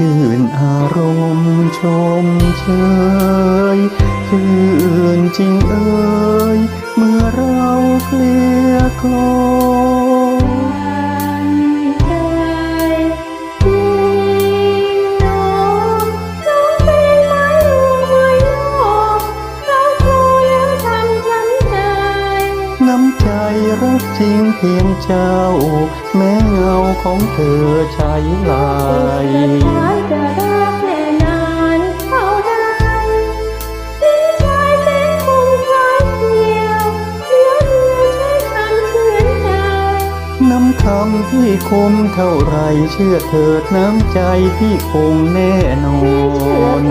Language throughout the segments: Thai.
ยื่นอารมณ์ชมเชยชื่นจริงเอ่ยเมื่อเราเคลียร์คลอน้ำใจรักจริงเพียงเจ้า แม้เงาของเธอใช้ลายำคำที่คมเท่าไรเชื่อเถิดน้ำใจที่คงแน่นอน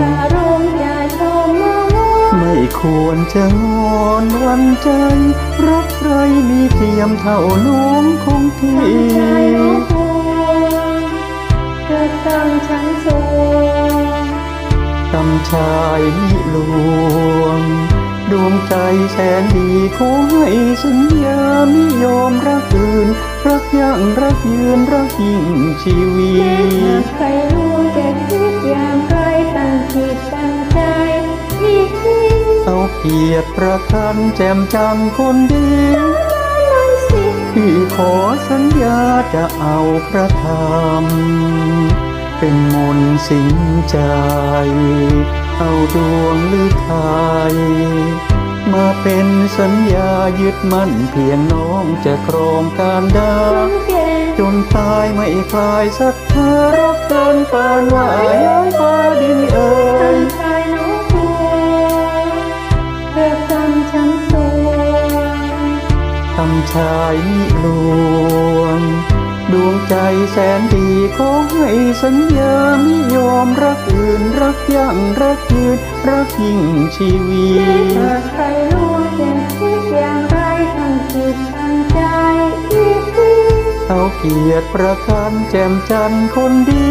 ไม่ควรจะงอนวันใจ รักใครมีเทียมเท่าน้องของพี่ฉันสวงตำชายมิลวงดวงใจแสนดีขอให้สัญญามิยอมรักอื่น รักยั่งรักยืนรักยิ่งชีวิแม้หากตใครรู้จะคิดอย่างไรตั้งจิตตั้งใจที่คิดเอาเกียรติประกันแจ่มจันคนดีพี่ขอสัญญาจะเอาพระธรรม เป็นมนสิงใจ เอาดวงฤทัยมา เป็นสัญญายึดมั่นเพียงน้องจะครองการดาฉันแก่จนตายไม่คลายศรัทธารักกันปานว่าย้ายฟ้าดินเอ่ตั้ยงใจน้องกลัวเพื่อทำชายลวงดวงใจแสนดีขอให้สัญญาไมิยอมรักอื่น รักยั่งรักยืนรักยิ่งชีวิต กียรติประกันแจ่มจันทร์คนดี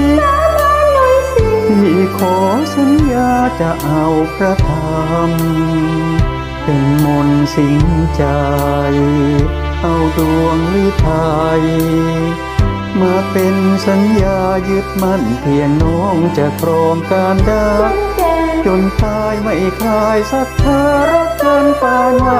มันสิพี่ขอสัญญาจะเอาพระธรรม เป็นมนต์สิงใจ เอาดวงฤทัยมาเป็นสัญญายึดมั่นเพียงน้องจะครองการดาจนตายไม่คลายศรัทธารักกันปานว่